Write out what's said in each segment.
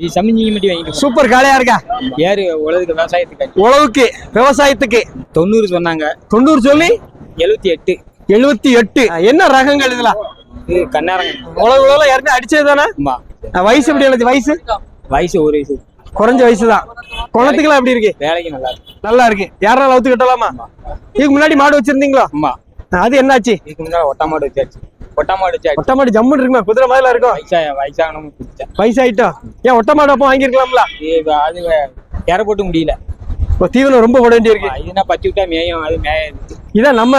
இது சமைஞ்சிங்க மட்டும் வாங்கிட்டு சூப்பர் காளையா இருக்கா? ஏறு உலகத்துக்கு விவசாயத்துக்கு உழவுக்கு விவசாயத்துக்கு. தொண்ணூறு சொன்னாங்க. தொண்ணூறு சொல்லி? எழுபத்தி எட்டு. எழுபத்தி எட்டு. என்ன ரகங்கள் இதெல்லாம்? இது கண்ணாரங்க உழவு உழவு யாருமே அடிச்சது தானே? வயசு எப்படி எழுது வயசு? வயசு ஒரு வயசு. குறைஞ்ச வயசு தான். குணத்துக்குலாம் எப்படி இருக்கு? வேலைக்கு நல்லா இருக்கு. நல்லா இருக்கு. யாரெல்லாம் அவுத்து கட்டலாமா? இதுக்கு முன்னாடி மாடு வச்சிருந்தீங்களா? ஆமா. அது என்னாச்சு? இதுக்கு முன்னாடி ஒட்டா மாடு வச்சாச்சு. ஒட்டா மாடு வச்சாச்சு ஒட்ட மாடு ஜம்முன்னு இருக்குமா குதிரை மாதிரிலாம் இருக்கும். வயசா வயசாகணும் வயசாயிட்டோம் ஏன் ஒட்ட மாடு அப்போ வாங்கியிருக்கலாம்ல? இது அது இற போட்டு முடியல. இப்போ தீவனம் ரொம்ப போட வேண்டியிருக்கு. இதுனா பத்தி விட்டா மேயும் அது மேயாது. இதான் நம்ம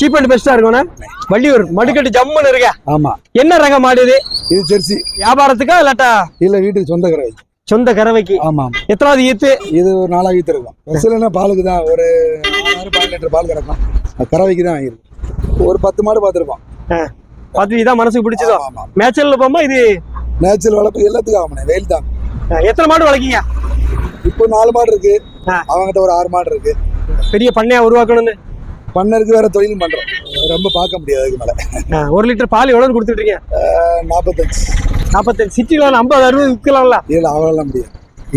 சீப் அண்ட் பெஸ்டா இருக்கும்ண்ணா. வள்ளியூர் மடுக்கட்டு ஜம்முன்னு இருக்க. ஆமா. என்ன ரக மாடு இது? இது ஜெர்சி. வியாபாரத்துக்கா இல்லாட்டா? இல்ல வீட்டுக்கு சொந்த கறவை. சொந்த கறவைக்கு. ஆமா எத்தனாவது ஈத்து? இது ஒரு நாலாக வீத்து இருக்கும். பஸ்ஸுலன்னா பாலுக்கு தான். ஒரு நாலாயிரம் பதினெட்டு லிட்டர் பால் கிடக்கும். கறவைக்கு தான் வாங்கியிருக்கும். ஒரு பத்து மாடு பார்த்துருப்போம் பார்த்து இதான் மனசுக்கு பிடிச்சதோ. மேய்ச்சல்ல போகும்போது இது நேச்சுரல் வளர்ப்பு எல்லாத்துக்கும் ஆகணும் வெயில் தான். எத்தனை மாடு வளர்க்கீங்க? இப்போ நாலு மாடு இருக்கு. அவங்ககிட்ட ஒரு ஆறு மாடு இருக்கு. பெரிய பண்ணையா உருவாக்கணும்னு? பண்ணருக்கு வேற தொழிலும் பண்றோம். ரொம்ப பார்க்க முடியாது அதுக்கு மேல. ஒரு லிட்டர் பால் எவ்வளவு கொடுத்துட்டு இருக்கீங்க? நாற்பத்தஞ்சு நாற்பத்தஞ்சு சிட்டில ஐம்பது அறுபது விற்கலாம்ல? இல்ல அவரெல்லாம் முடியாது.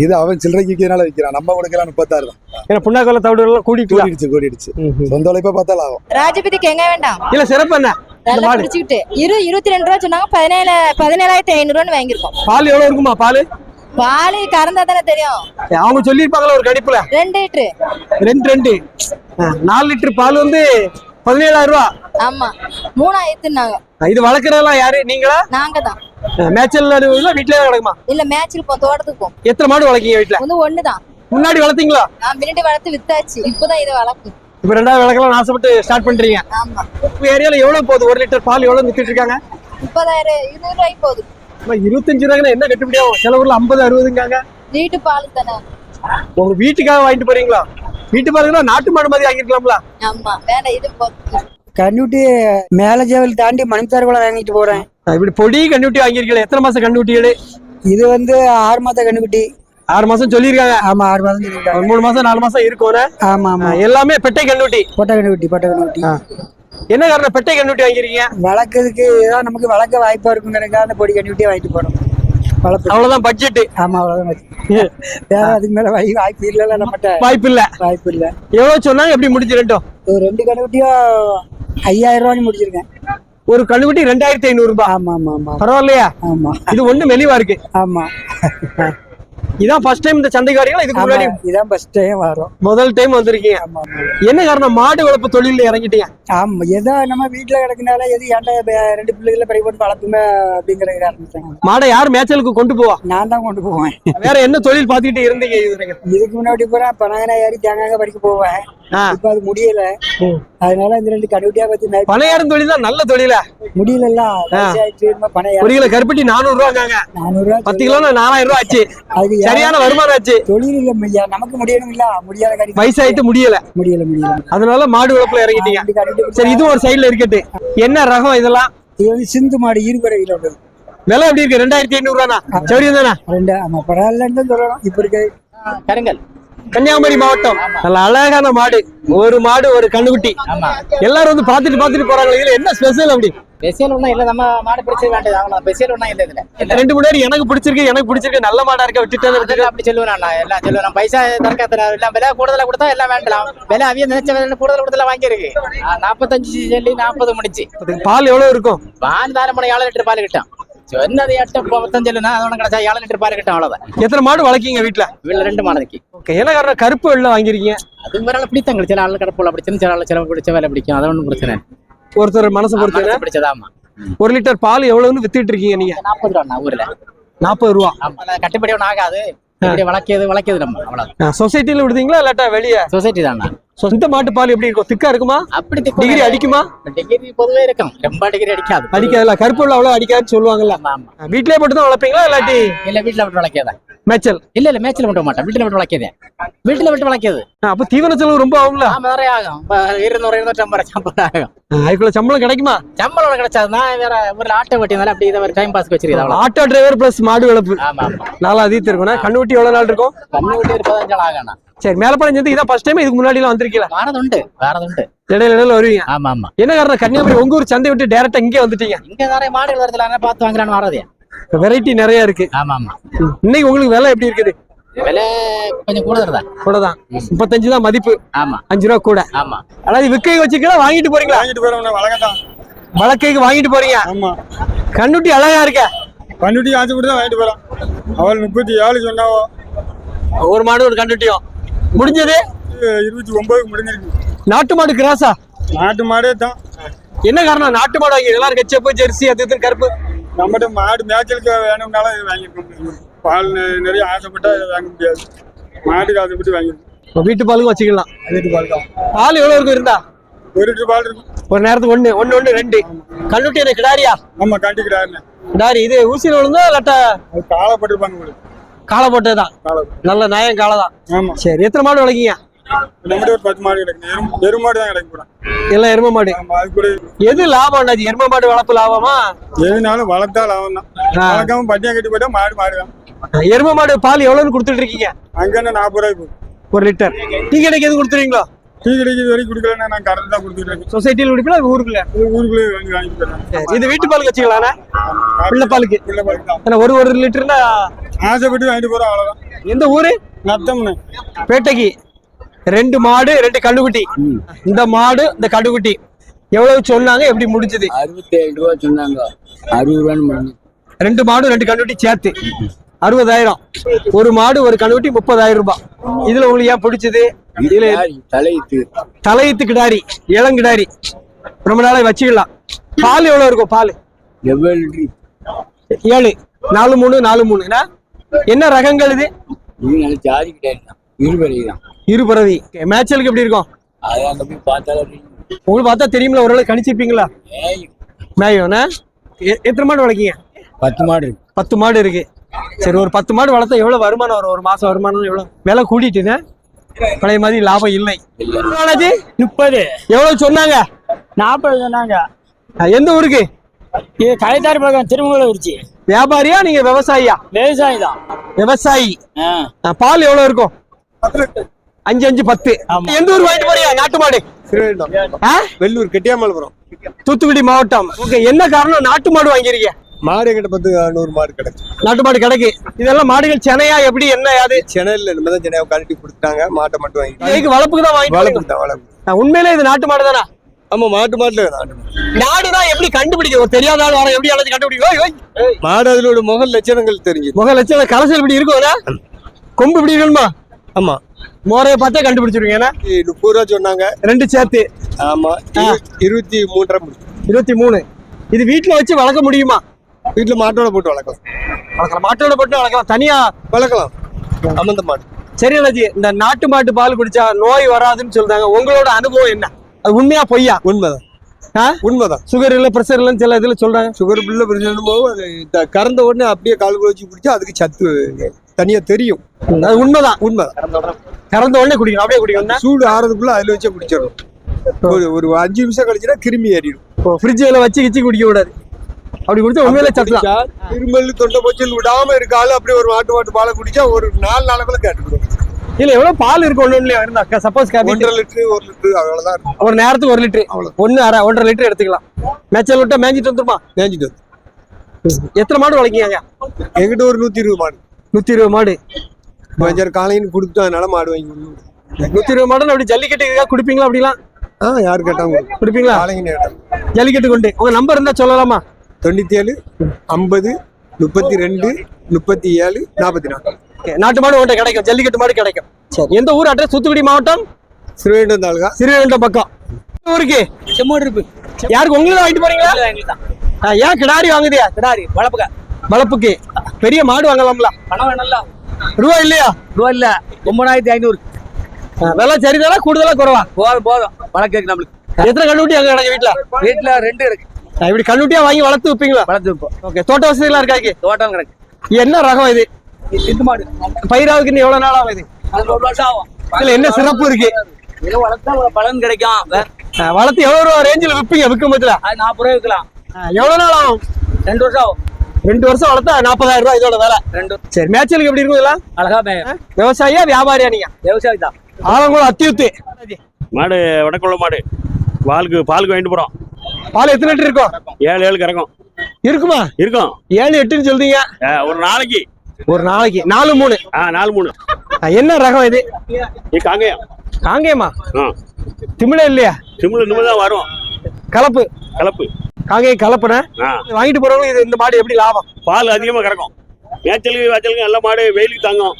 இது அவன் சில்லறைக்கு விற்கிறனால விற்கிறான். நம்ம கொடுக்கலாம் முப்பத்தாறு தான். ஏன்னா புண்ணாக்கோல தவிடு எல்லாம் கூட்டிக்கலாம் கூடிடுச்சு கூடிடுச்சு. சொந்த உழைப்பா பார்த்தாலும் ஆகும். ராஜபதிக்கு எங்க வேண்டாம்? இல்ல சிறப்பு என்ன? நல்லா இரு இருபத்தி ரெண்டு ரூபா சொன்னாங்க. பதினேழு பதினேழாயிரத்தி ஐநூறுவான்னு வாங்கியிருக்கோம். பால் எவ்வளவு இருக்குமா பால்? பால் கறந்தா தானே தெரியும் அவங்க சொல்லியிருப்பாங்களா ஒரு கடிப்புல. ரெண்டு லிட்டரு ரெண்டு ரெண்டு. நாலு லிட்டர் பால் வந்து பதினேழாயிரம் ரூபா. ஆமா. மூணாயிரத்துனாங்க இது வளர்க்குறதெல்லாம் யாரு? நீங்களா? நாங்க தான் மேய்ச்சல்ல இல்ல வீட்லயே கிடக்குமா இல்ல மேட்சில் போ தோட்டத்துக்கு போம் எத்தனை மாடு வளர்க்கீங்க வீட்ல? வந்து ஒண்ணுதான். முன்னாடி வளர்த்தீங்களா? நான் முன்னாடி வளர்த்து வித்தாச்சு. இப்பதான் இதை வளர்க்கு இப்ப ரெண்டாவது விளக்கலாம் ஆசைப்பட்டு ஸ்டார்ட் பண்றீங்க ஆமா. உங்க ஏரியால எவ்வளவு போகுது? ஒரு லிட்டர் பால் எவ்வளவு வித்துட்டு இருக்காங்க? முப்பதாயிரம் இருபது ரூபாய்க்கு போகுது. இருபத்தஞ்சு ரூபாய்க்கு என்ன கட்டுப்படியாகும் சில ஊர்ல ஐம்பது அறுபதுங்காங்க. வீட்டு பால் தானே. உங்க வீட்டுக்காக வாங்கிட்டு போறீங்களா? வீட்டு பாருங்கன்னா நாட்டு மாடு மாதிரி வாங்கிருக்கலாம்ல ஆமா இது கண்ணுட்டி மேல ஜெவல் தாண்டி மணித்தார்குளம் வாங்கிட்டு போறேன். இப்படி பொடி கண்ணுட்டி வாங்கிருக்கீங்க எத்தனை மாசம் கண்ணுட்டிகள்? இது வந்து ஆறு மாத கண்ணுக்குட்டி ஆறு மாசம் சொல்லியிருக்காங்க. ஆமா ஆறு மாதம் சொல்லிருக்காங்க ஒரு மூணு மாசம் நாலு மாசம் இருக்கும் ஆமா ஆமா. எல்லாமே பெட்டை கண்ணுட்டி. பொட்டை கண்ணுக்குட்டி பொட்டை கண்ணுக்குட்டி என்ன காரணம்? பெட்டை கண்ணுட்டி வாங்கிருக்கீங்க வளர்க்கறதுக்கு ஏதாவது நமக்கு வளர்க்க வாய்ப்பா இருக்குங்கிறதுக்காக அந்த பொடி கண்ணுக்குட்டியே வாங்கிட்டு போறோம். வளர்ப்பு. அவ்வளவுதான் பட்ஜெட் ஆமா அவ்வளவுதான். வேற அதுக்கு மேல வாய் வாய்ப்பு நம்மகிட்ட. வாய்ப்பு இல்ல. வாய்ப்பு இல்ல. எவ்வளவு சொன்னாங்க? எப்படி முடிஞ்சு ரெண்டும் ஒரு ரெண்டு கண்ணுக்குட்டியும் ஐயாயிரம் ரூபான்னு முடிச்சிருக்கேன். ஒரு கண்ணுக்குட்டி ரெண்டாயிரத்தி ஐநூறு ரூபாய். ஆமா ஆமா ஆமா. பரவாயில்லையா? ஆமா. இது ஒண்ணு மெலிவா இருக்கு. ஆமா. இதான் ஃபர்ஸ்ட் டைம் இந்த சந்தைக்கு வரீங்களா இதுக்கு முன்னாடி இதான் ஃபர்ஸ்ட் டைம் வரும். முதல் டைம் வந்திருக்கீங்க. என்ன காரணம்? மாடு வளர்ப்பு தொழில இறங்கிட்டீங்க. ஆமா ஏதோ நம்ம வீட்டுல கிடக்குனால எது ஏன்டா ரெண்டு பிள்ளைகளை பிறகு போட்டு வளர்ப்புமே அப்படிங்கிற ஆரம்பிச்சாங்க மாடை யார் மேய்ச்சலுக்கு கொண்டு போவா? நான் தான் கொண்டு போவேன். வேற என்ன தொழில் பார்த்துக்கிட்டு இருந்தீங்க? இதுக்கு முன்னாடி பூரா பனகனை ஏறி தேங்காய் பறிக்க போவேன். இப்ப அது முடியல. அதனால இந்த ரெண்டு கடுவட்டியா பத்தி பனையாரும் தொழில் தான் நல்ல தொழில. முடியல ஒரு கிலோ கருப்பட்டி நானூறு ரூபாங்க நானூறு ரூபா பத்து கிலோ நாலாயிரம் ரூபாய் ஆச்சு. அதுக்கு யா- சரியான வருமானம் ஆச்சு. தொழில் இல்ல ஐயா நமக்கு முடியணும் இல்ல முடியாத வயசாயிட்டு முடியல. முடியல முடியல. அதனால மாடு வளர்ப்புல இறங்கிட்டீங்க. சரி இது ஒரு சைடுல இருக்கட்டு என்ன ரகம் இதெல்லாம்? இது வந்து சிந்து மாடு ஈர்பறவையில் உள்ளது. விலை எப்படி இருக்கு? ரெண்டாயிரத்தி ஐநூறு ரூபானா சௌரியம் தானே? ரெண்டு ஆமா பரவாயில்லன்னு சொல்லணும். இப்ப இருக்க. கருங்கல். கன்னியாகுமரி மாவட்டம். நல்ல அழகான மாடு. ஒரு மாடு ஒரு கண்ணுக்குட்டி. எல்லாரும் வந்து பாத்துட்டு பாத்துட்டு போறாங்க இதுல என்ன ஸ்பெஷல் அப்படி? ஸ்பெஷல் ஒன்றும் இல்லை நம்ம மாடு பிடிச்சது வேண்டியது. அவ்வளோ ஸ்பெஷல் ஒன்றும் இல்லை இதுல. ரெண்டு மூணு நேரம் எனக்கு பிடிச்சிருக்கு எனக்கு பிடிச்சிருக்கு. நல்ல மாடா இருக்க விட்டுட்டு அப்படி சொல்லுவேன் நான் எல்லாம் சொல்லுவேன். நான் பைசா தரக்க எல்லாம் விலை கூடுதலா கொடுத்தா எல்லாம் வேண்டலாம். விலை அவிய நினைச்ச விலை கூடுதல் கொடுத்தல வாங்கியிருக்கு. நாற்பத்தஞ்சு சொல்லி நாற்பது முடிச்சு பால் எவ்வளவு இருக்கும்? பால் தாரம் பண்ண ஏழு லிட்டர் பால் கிட்டும் சொன்னது எட்டு முப்பத்தஞ்சு இல்லைன்னா அதோட கிடைச்சா ஏழு லிட்டர் பால் கிட்டும் அவ்வளவுதான். எத்தனை மாடு வளர்க்கீங்க வீட்டுல வீட்டுல ரெண்டு மாதத்துக்கு ஓகே என்ன காரணம் கருப்பு வெள்ளம் வாங்கிருக்கீங்க அது வேற பிடித்தாங்க சில ஆள் கடப்புல பிடிச்சிருந்து சில ஆள் சில பிடிச்ச வேலை பிடிக்கும். அது ஒன்றும் பிரச்சனை. ஒருத்தர் மனசு பொறுத்து பிடிச்சதாமா ஒரு லிட்டர் பால் எவ்வளவுன்னு வித்துட்டு இருக்கீங்க நீங்க? நாற்பது ரூபா ஊர்ல. நாற்பது ரூபா. கட்டுப்படி ஒன்றும் ஆகாது. இப்படி வளர்க்கியது வளர்க்கியது நம்ம அவ்வளவு சொசைட்டில விடுதீங்களா இல்லாட்டா வெளியே? சொசைட்டி தானா சொந்த மாட்டு பால் எப்படி இருக்கும்? திக்கா இருக்குமா? அப்படி டிகிரி அடிக்குமா? டிகிரி பொதுவே இருக்கும். ரொம்ப டிகிரி அடிக்காது. அடிக்காதுல கருப்பு அவ்வளவு அடிக்காதுன்னு சொல்லுவாங்கல்ல. வீட்லயே போட்டு தான் வளர்ப்பீங்களா இல்லாட்டி? இல்ல வீட்டுல விட்டு வளர்க்கியதான் மேய்ச்சல். இல்ல இல்ல மேய்ச்சல் விட்டு மாட்டேன். வீட்டுல விட்டு வளர்க்கியதே. வீட்டுல விட்டு வளர்க்கியது. அப்ப தீவன செலவு ரொம்ப ஆகும்ல? ஆமா நிறைய ஆகும். இருநூறு ரூபாய் சம்பளம் ஆகும். அதுக்குள்ள சம்பளம் கிடைக்குமா? சம்பளம் கிடைச்சாதுன்னா வேற ஒரு ஆட்டோ வெட்டினால அப்படி இதை ஒரு டைம் பாஸ் வச்சிருக்கது அவ்வளவு ஆட்டோ டிரைவர் பிளஸ் மாடு வளர்ப்பு. நாலா அதிகத்து இருக்கும்னா கண்ணு வெட்டி எவ்வளவு நாள் இருக்கும்? கண்ணு விட்டு ஒரு பதினஞ்சு நாள் ஆகணும் சரி மேலப்பாளையம் சேர்ந்து இதான் ஃபர்ஸ்ட் டைம் இதுக்கு முன்னாடி எல்லாம் வந்திருக்கீங்களா? வாரது உண்டு வாரது உண்டு. இடையில இடையில வருவீங்க. ஆமா ஆமா. என்ன காரணம்? கன்னியாகுமரி உங்க ஊர் சந்தை விட்டு டேரக்டா இங்கே வந்துட்டீங்க. இங்க நிறைய மாடுகள் வருதுல அதனால பார்த்து வாங்கலான்னு வரதே வெரைட்டி நிறைய இருக்கு. ஆமா ஆமா இன்னைக்கு உங்களுக்கு விலை எப்படி இருக்குது? விலை கொஞ்சம் கூடுதல் தான் கூட தான் முப்பத்தஞ்சு தான் மதிப்பு. ஆமா. அஞ்சு ரூபா கூட. ஆமா. அதாவது விற்கை வச்சுக்கலாம் வாங்கிட்டு போறீங்களா? வாங்கிட்டு போறவங்க வழக்கத்தான் வழக்கைக்கு வாங்கிட்டு போறீங்க. ஆமா. கண்ணுட்டி அழகா இருக்க. கண்டுட்டி ஆசைப்பட்டு தான் வாங்கிட்டு போறோம் அவள் முப்பத்தி ஏழு சொன்னாவோ. ஒரு மாடு ஒரு கண்ணுட்டியும். முடிஞ்சது? இருபத்தி ஒன்பதுக்கு முடிஞ்சிருக்கு. நாட்டு மாடு கிராஸா? நாட்டு மாடே தான். என்ன காரணம்? நாட்டு மாடு வாங்கி எல்லாரும் கச்சப்பு ஜெர்சி அது இதுன்னு கருப்பு. நம்மகிட்ட மாடு மேய்ச்சலுக்கு வேணும்னாலும் இது வாங்கியிருக்கோம் பால் நிறைய ஆசைப்பட்டா இதை வாங்க முடியாது. மாட்டுக்கு ஆசைப்பட்டு வாங்கியிருக்கோம் இப்ப வீட்டு பாலுக்கும் வச்சுக்கலாம். வீட்டு பால் தான் பால் எவ்வளவு இருக்கும் இருந்தா? ஒரு லிட்டர் பால் இருக்கும். ஒரு நேரத்துக்கு ஒண்ணு ஒண்ணு ஒண்ணு ரெண்டு. கண்ணுட்டி எனக்கு கிடாரியா? நம்ம கண்டிக்கிறாருன்னு கிடாரி இது ஊசியில் விழுந்தா இல்லாட்டா அது காலப்பட்டிருப்பாங்க உங்களுக்கு காளை போட்டதுதான். காலை நல்ல நயம் காளை தான் ஆமா. சரி எத்தனை மாடு வளர்க்கீங்க? நம்மகிட்ட ஒரு பத்து மாடு கிடைக்கும். எரும் எரு மாடு தான் கிடைக்கும் எல்லாம் எரும மாடு. ஆமா அது கூட எது லாபம் அண்ணாச்சி? எரும மாடு வளர்ப்பு லாபமா? எதுனாலும் வளர்த்தா லாபம் தான். வளர்க்காம பட்டியா கட்டி போயிட்டா மாடு மாடு தான். எரும மாடு பால் எவ்வளவுன்னு கொடுத்துட்டு இருக்கீங்க? அங்க என்ன நாற்பது ரூபாய்க்கு ஒரு லிட்டர். டீ கடைக்கு எது கொடுத்துருவீங்களோ? டீ கிடைக்கிறது வரைக்கும் குடிக்கலன்னா நான் கறந்து தான் கொடுத்துட்டு இருக்கேன். சொசைட்டியில் இல்ல ஊருக்குள்ள? ஊருக்குள்ளே வாங்கி சரி, இது வீட்டு பாலுக்கு வச்சுக்கலாண்ணா பிள்ளை பாலுக்கு. பிள்ளை பாலுக்கு ஒரு ஒரு லிட்டர்னா ஆசைப்பட்டு வாங்கிட்டு போறோம் அவ்வளவுதான். எந்த ஊரு? நத்தம்னு பேட்டைக்கு. ரெண்டு மாடு ரெண்டு கண்டுக்குட்டி இந்த மாடு இந்த கண்டுக்குட்டி எவ்வளவு சொன்னாங்க எப்படி முடிஞ்சது? அறுபத்தேழு ரூபா சொன்னாங்க. அறுபது ரூபான்னு ரெண்டு மாடு ரெண்டு கண்டுக்குட்டி சேர்த்து. அறுபதாயிரம். ஒரு மாடு ஒரு கண்டுக்குட்டி முப்பதாயிரம் ரூபாய். இதுல உங்களுக்கு ஏன் பிடிச்சது? இதுல தலையிட்டு தலையத்து கிடாரி இளங்கிடாரி ரொம்ப நாளா வச்சுக்கலாம். பால் எவ்வளவு இருக்கும் பால்? எவ்வளவு ஏழு. நாலு மூணு நாலு மூணு. என்ன? ரகங்கள் இது? ஜாதி கிடையாது இருபது தான். இருபறவி மேய்ச்சலுக்கு எப்படி இருக்கும்? அதை அங்கே போய் பார்த்தாலும் உங்களுக்கு பார்த்தா தெரியுமில ஓரளவு கணிச்சிருப்பீங்களா? மேயோண்ணா எத்தனை மாடு வளர்க்கீங்க? பத்து மாடு. பத்து மாடு இருக்கு. சரி ஒரு பத்து மாடு வளர்த்தா எவ்வளவு வருமானம் வரும்? ஒரு மாசம் வருமானம் எவ்வளவு? விலை கூட்டிட்டுங்க பழைய மாதிரி லாபம் இல்லை. முப்பது. எவ்வளவு சொன்னாங்க? நாற்பது சொன்னாங்க. எந்த ஊருக்கு? இது கலைத்தாரி பழக்கம் திருமங்கலம் இருச்சு வியாபாரியா நீங்க விவசாயியா? விவசாயி தான். விவசாயி. பால் எவ்வளவு இருக்கும்? அஞ்சு அஞ்சு பத்து. எந்த ஊர் வாங்கிட்டு போறியா நாட்டு மாடு? வெள்ளூர் கெட்டியாமலபுரம். தூத்துக்குடி மாவட்டம். ஓகே என்ன காரணம்? நாட்டு மாடு வாங்கிருக்கீங்க மாடு எங்கிட்ட பத்து நூறு மாடு கிடைக்கும் நாட்டு மாடு கிடைக்கு. இதெல்லாம் மாடுகள் சென்னையா எப்படி என்ன யாது சென்னையில் நம்ம தான் சென்னையை கழட்டி கொடுத்தாங்க மாட்டை மட்டும் வாங்கி வளர்ப்புக்கு தான் வாங்கிட்டு வளர்ப்பு தான் வளர்ப்பு உண்மையிலே இது நாட்டு மாடு தானா? ஆமா மாட்டு மாட்டுல நாட்டு மாடு. நாடுதான் எப்படி கண்டுபிடிக்கும்? ஒரு தெரியாத ஆள் வர எப்படி அழைச்சு கண்டுபிடிக்கும். மாடு அதோட முக லட்சணங்கள் தெரிஞ்சு முக லட்சம் கலசல் இப்படி இருக்கும்ல கொம்பு இப்படி இருக்கணுமா? ஆமா. மோரைய பார்த்தா கண்டுபிடிச்சிருவீங்க என்ன? முப்பது ரூபா சொன்னாங்க. ரெண்டு சேர்த்து. ஆமா இரு- இருபத்தி மூன்றரை இருபத்தி மூணு. இது வீட்டுல வச்சு வளர்க்க முடியுமா? வீட்டுல மாட்டோட போட்டு வளர்க்கலாம். வளர்க்கலாம். மாட்டோட போட்டு வளர்க்கலாம். தனியா வளர்க்கலாம். அமர்ந்த மாடு. சரி அண்ணாச்சி இந்த நாட்டு மாட்டு பால் குடிச்சா நோய் வராதுன்னு சொல்றாங்க. உங்களோட அனுபவம் என்ன? அது உண்மையா பொய்யா? உண்மைதான்? உண்மைதான். சுகர் இல்ல பிரஷர் இல்லைன்னு சில இதுல சொல்றாங்க. சுகர் அது த- கறந்த உடனே அப்படியே கால்குள்ள வச்சு குடிச்சா அதுக்கு சத்து. தனியா தெரியும். அது உண்மைதான் உண்மைதான். கறந்த உடனே குடிக்கணும் அப்படியே குடிக்கணும். சூடு ஆறதுக்குள்ள அதுல வச்சே குடிச்சிடணும். ஒரு ஒரு அஞ்சு நிமிஷம் கழிச்சுன்னா கிருமி ஏறிடும். ஃப்ரிட்ஜில் வச்சு கிச்சு குடிக்க கூடாது. அப்படி குடிச்சா உண்மையிலே சத்து தான். இருமல் தொண்டை போச்சல் விடாம இருக்கால அப்படியே ஒரு மாட்டு மாட்டு பாலை குடிச்சா ஒரு நாலு நாளுக்குள்ள கேட்டுக்கிடும். இல்ல எவ்வளவு பால் இருக்கு ஒண்ணு ஒண்ணுலயே இருந்தா சப்போஸ் ஒன்றரை லிட்டரு ஒரு லிட்டரு அவ்வளவுதான் ஒரு நேரத்துக்கு ஒரு லிட்டர். அவ்வளவு. ஒண்ணு அரை ஒன்றரை லிட்டர் எடுத்துக்கலாம். மேய்ச்சல் விட்டா மேய்ஞ்சிட்டு வந்துருமா? மேய்ஞ்சிட்டு வந்து. எத்தனை மாடு வளர்க்கீங்க? எங்கிட்ட ஒரு நூத்தி இருபது மாடு. நூத்தி இருபது மாடு. அஞ்சாறு காலைன்னு கொடுத்து அதனால மாடு வாங்கி. நூத்தி இருபது மாடு அப்படி ஜல்லிக்கட்டு குடிப்பீங்களா அப்படிலாம்? ஆ யாரு கேட்டாங்க குடிப்பீங்களா? காலைங்க கேட்டாங்க ஜல்லிக்கட்டு கொண்டு. உங்க நம்பர் இருந்தா சொல்லலாமா? தொண்ணூத்தி ஏழு ஐம்பது முப்பத்தி ரெண்டு முப்பத்தி ஏழு நாற்பத்தி நாலு Okay, நாட்டு மாடு உங்கள்கிட்ட கிடைக்கும். ஜல்லிக்கட்டு மாடு கிடைக்கும். சரி. எந்த ஊர் அட்ரஸ் தூத்துக்குடி மாவட்டம்? சிறுவேண்டம் தாலுகா. சிறுவைகுண்டம் பக்கம். ஊருக்கு? செம்மோடு இருப்பு யாருக்கு? உங்களுக்கு வாங்கிட்டு போறீங்களா? ஆ, ஏன் கிடாரி வாங்குதியா? கிடாரி வளர்ப்புக்க வளர்ப்புக்கு பெரிய மாடு வாங்கலாம்ல. பணம் வேணும்ல. ரூபா இல்லையா? ரூபா இல்ல. ஒன்பதாயிரத்தி ஐநூறு. விலை சரிதானா? கூடுதலா குறவா? போதும் போதும். வளர்க்கு நம்மளுக்கு. எத்தனை கண்ணுட்டி அங்க கிடக்கு வீட்டுல வீட்டுல ரெண்டு இருக்கு. இப்படி கண்ணுட்டியா வாங்கி வளர்த்து வைப்பீங்களா? வளர்த்து வைப்போம். ஓகே தோட்ட வசதி எல்லாம் இருக்காக்கு தோட்டம் கிடக்கு. என்ன ரகம் இது? இது மாடு. பயிராவுக்கு இன்னும் எவ்வளவு நாள் ஆகுது ஆகும். இதுல என்ன சிறப்பு இருக்கு? பலன் கிடைக்கும். வளர்த்து எவ்வளவு ரூபா ரேஞ்சில் விற்பீங்க விற்கும் பட்சத்துல நாற்பது ரூபாய் விற்கலாம். எவ்வளவு நாள் ஆகும்? ரெண்டு வருஷம் ஆகும். ரெண்டு வருஷம் வளர்த்தா நாற்பதாயிரம் ரூபாய் இதோட வேலை. ரெண்டு சரி மேய்ச்சலுக்கு எப்படி இருக்கும் இதெல்லாம்? அழகா விவசாயியா வியாபாரியா நீங்க? விவசாயி தான் ஆலங்குளம் அத்தியுத்து. மாடு வடக்குள்ள மாடு. பாலுக்கு பாலுக்கு வாங்கிட்டு போறோம். பால் எத்தனை லிட்டர் இருக்கும்? ஏழு ஏழு கறக்கும் இருக்குமா? இருக்கும். ஏழு எட்டுன்னு சொல்றீங்க. ஒரு நாளைக்கு. ஒரு நாளைக்கு. நாலு மூணு. ஆ நாலு மூணு. என்ன ரகம் இது? காங்கேயம். காங்கேயமா? திமிழ இல்லையா? சிம்ல இனிமே தான் வரும். கலப்பு. கலப்பு. காங்கேயம் கலப்புன? வாங்கிட்டு போறவங்க இது இந்த மாடு எப்படி லாபம்? பால் அதிகமாக கறக்கும். மேய்ச்சலுக்கு வாய்ச்சலுக்கு நல்ல மாடு வெயிலுக்கு தாங்கும்.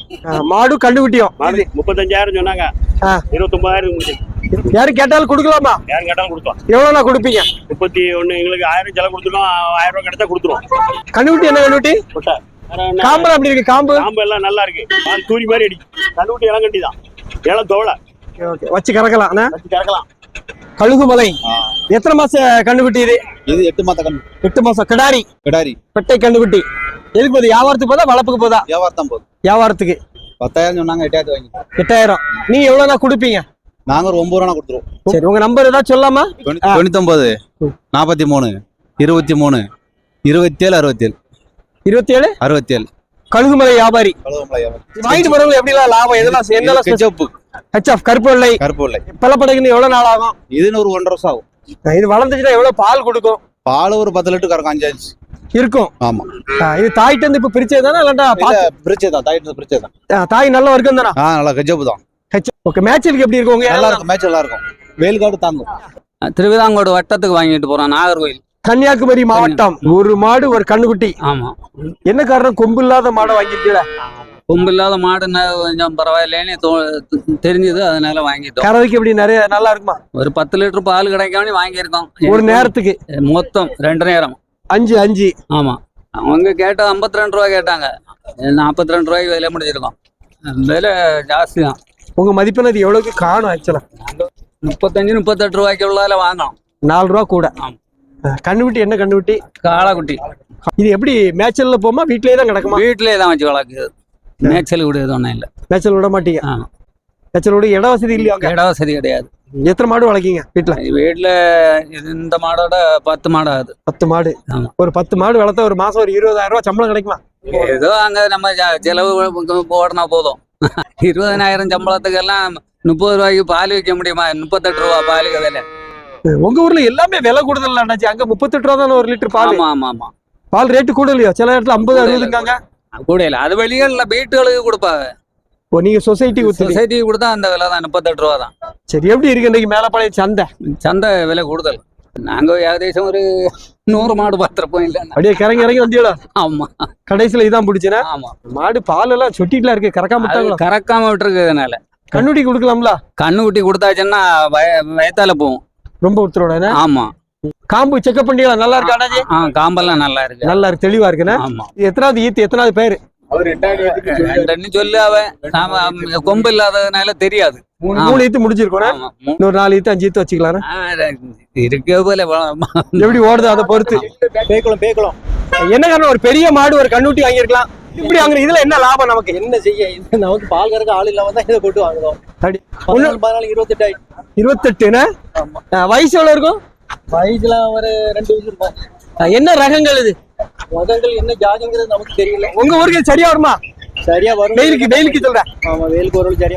மாடு கண்டுபிட்டியும். மாடு முப்பத்தஞ்சாயிரம் சொன்னாங்க. இருபத்தொன்பதாயிரம் முடிஞ்சு. யாரு கேட்டாலும் கொடுக்கலாமா? யாரும் கேட்டாலும் கொடுத்தோம் எவ்வளோண்ணா கொடுப்பீங்க? முப்பத்தி ஒன்று எங்களுக்கு ஆயிரம் செலவு கொடுத்துருக்கோம். ஆயிரம் ரூபாய் கிடைச்சா கொடுத்துருவோம். கண்டுபிட்டி என்ன கண்டுபிட்டி? காம்பு அப்படி இருக்கு? காம்பு? காம்பு எல்லாம் நல்லா இருக்கு. தூரி மாதிரி அடிக்கும். கண்ணுக்குட்டி இளங்கண்டி தான். இளம் தோலை. வச்சு கறக்கலாம் கறக்கலாம். கழுகுமலை. எத்தனை மாச கண்டுபிட்டி இது? இது எட்டு மாத்த கண் எட்டு மாசம் கிடாரி. கிடாரி. பெட்டை கண்டுபிட்டி. எதுக்கு போகுது? வியாபாரத்துக்கு போதா வளர்ப்புக்கு போதா? வியாபாரம் போகுது. வியாபாரத்துக்கு. பத்தாயிரம் சொன்னாங்க எட்டாயிரத்து வாங்கி. எட்டாயிரம். நீங்க எவ்வளவுதான் கொடுப்பீங்க? நாங்க ஒரு ஒன்பது ரூபா கொடுத்துருவோம். சரி உங்க நம்பர் ஏதாவது சொல்லாமா. தொண்ணூத்தொன்பது நாற்பத்தி மூணு இருபத்தி மூணு இருபத்தேழு அறுபத்தேழு. இருபத்தி ஏழு அறுபத்தேழு. கழுகுமலை வியாபாரி. வாங்கிட்டு போறவங்க எப்படிலாம் லாபம்? எதெல்லாம் என்னெல்லாம் கருப்பு வெள்ளை. கருப்பு வெள்ளை. பல்லப்படைக்குன்னு எவ்வளவு நாள் ஆகும்? இதுன்னு ஒரு ஒன்றரை வருஷம் ஆகும். இது வளர்ந்துச்சுன்னா எவ்வளவு? பால் கொடுக்கும். பால் ஒரு பத்து லிட்டர் கறக்கும் அஞ்சு அஞ்சு இருக்கும். ஆமா. இது தாய்ட்டு இருந்து இப்ப பிரிச்சது தானே இல்லாண்டா இல்ல பிரிச்சே தான் தாயிட்டு பிரிச்சே தான். ஆ, தாய் நல்ல வர்க்கம் தானே? ஆ நல்லா கெஜப்பு தான். ஓகே மேட்சுக்கு எப்படி இருக்கும் உங்க நல்லா இருக்கும் மேட்ச் நல்லா இருக்கும். வெயில் காடு தாங்கும் திருவிதாங்கோடு வட்டத்துக்கு வாங்கிட்டு போறோம் நாகர்கோயில் கன்னியாகுமரி மாவட்டம். ஒரு மாடு ஒரு கண்ணுக்குட்டி. ஆமா. என்ன காரணம்? கொம்பு இல்லாத மாடை வாங்கிட்டீங்களா கொம்பு இல்லாத மாடு ந- கொஞ்சம் பரவாயில்லைன்னு தெரிஞ்சது அதனால வாங்கிட்டோம். கறவைக்கு எப்படி நிறைய நல்லா இருக்குமா? ஒரு பத்து லிட்டர் பால் கிடைக்காம வாங்கியிருக்கோம். ஒரு நேரத்துக்கு? மொத்தம் ரெண்டு நேரம். அஞ்சு அஞ்சு. ஆமா. அவங்க கேட்ட ஐம்பத்தி ரெண்டு ரூபா கேட்டாங்க. நாற்பத்தி ரெண்டு ரூபாய்க்கு விலை முடிச்சிருக்கோம் விலை ஜாஸ்தி தான் உங்க மதிப்பெண் எவ்வளவுக்கு காணும் ஆக்சுவலா முப்பத்தஞ்சு முப்பத்தெட்டு ரூபாய்க்கு உள்ளதில் வாங்கணும் நாலு ரூபா கூட. கண்ணுக்குட்டி என்ன கண்ணுக்குட்டி? காளாக்குட்டி. இது எப்படி மேய்ச்சல்ல போமா வீட்லயே தான் கிடக்குமா? வீட்டிலே தான் வச்சு வளர்க்குது. மேய்ச்சல் விடுறது ஒன்றும் இல்லை. மேய்ச்சல் விட மாட்டீங்க. மேய்ச்சல் விட இட வசதி இல்லையா? இட வசதி கிடையாது. எத்தனை மாடு வளர்க்கீங்க வீட்டுல வீட்டில் இந்த மாடோட பத்து மாடு ஆகுது. பத்து மாடு. ஒரு பத்து மாடு வளர்த்தா ஒரு மாசம் ஒரு இருபதாயிரம் ரூபாய் சம்பளம் கிடைக்குமா? ஏதோ அங்க நம்ம செலவு போடனா போதும். இருபதனாயிரம் சம்பளத்துக்கெல்லாம் முப்பது ரூபாய்க்கு பால் விற்க முடியுமா? முப்பத்தெட்டு ரூபா பாலுக்கு விலை உங்க ஊர்ல எல்லாமே விலை கூடுதல் அங்க முப்பத்தெட்டு ரூபா தானே ஒரு லிட்டர் பால்? ஆமா ஆமா ஆமா. பால் ரேட்டு கூட இல்லையா சில இடத்துல ஐம்பது அறுபதுங்காங்க. கூட இல்லை. அது வெளிகள்ல வீட்டுகளுக்கு கொடுப்பாங்க. ஓ நீங்க சொசைட்டி சொசைட்டிக்கு கொடுத்தா அந்த விலை தான். முப்பத்தெட்டு ரூபா தான். சரி எப்படி இருக்கு இன்னைக்கு மேலப்பாளையம் சந்தை? சந்தை விலை கூடுதல். நாங்க ஏகദേശம் ஒரு நூறு மாடு பார்த்துருப்போம் இல்லைன்னா அப்படியே கிறங்கி இறங்கி வந்தீங்களா? ஆமா. கடைசியில இதான் பிடிச்சினா? ஆமா. மாடு பால் எல்லாம் சொட்டிட்டுலாம் இருக்கு. கறக்காம விட்டாங்களா? கறக்காம விட்டுருக்கிறதுனால கண்ணுட்டி கொடுக்கலாம்ல? கண்ணுக்குட்டி கொடுத்தாச்சுன்னா வய வயத்தால போகும். ரொம்ப உத்தரவோட ஆமா. காம்பு செக்அப் பண்ணிக்கலாம் நல்லா இருக்கு அண்ணாச்சி ஆ காம்பெல்லாம் நல்லா இருக்கு. நல்லா இருக்கு தெளிவா இருக்குண்ணே? எத்தனாவது ஈத்து எத்தனாவது பேரு? ரெண்டு சொல்லு அவன். நாம கொம்பு இல்லாததுனால தெரியாது. மூணு ஈத்து முடிஞ்சிருக்கோம் ஆமா. மூ- இன்னொரு நாலு ஈத்து அஞ்சு ஈத்து வச்சுக்கலாம் இருக்க போல எப்படி ஓடுது அதை பொறுத்து? பேக்கலாம் பேக்கலாம் என்ன காரணம்? ஒரு பெரிய மாடு ஒரு கண்ணுட்டி வாங்கியிருக்கலாம். இப்படி வாங்குற இதுல என்ன லாபம் நமக்கு? என்ன செய்ய? நமக்கு பால் கறக்க ஆள் இல்லாம தான் இதை போட்டு வாங்குறோம் பதினாலு இருபத்தெட்டு ஆயிடுச்சு. இருபத்தெட்டுன்னு வயசு எவ்வளவு இருக்கும்? வயசுல ஒரு ரெண்டு வயசு இருக்கும் அஹ் என்ன ரகங்கள் இது? மதங்கள் என்ன ஜாதிங்கிறது நமக்கு தெரியல. உங்க ஊருக்கு சரியா வருமா? சரியா வரும் வெயிலுக்கு வெயிலுக்கு சொல்றேன். ஆமா வெயிலுக்கு ஒரு சரியா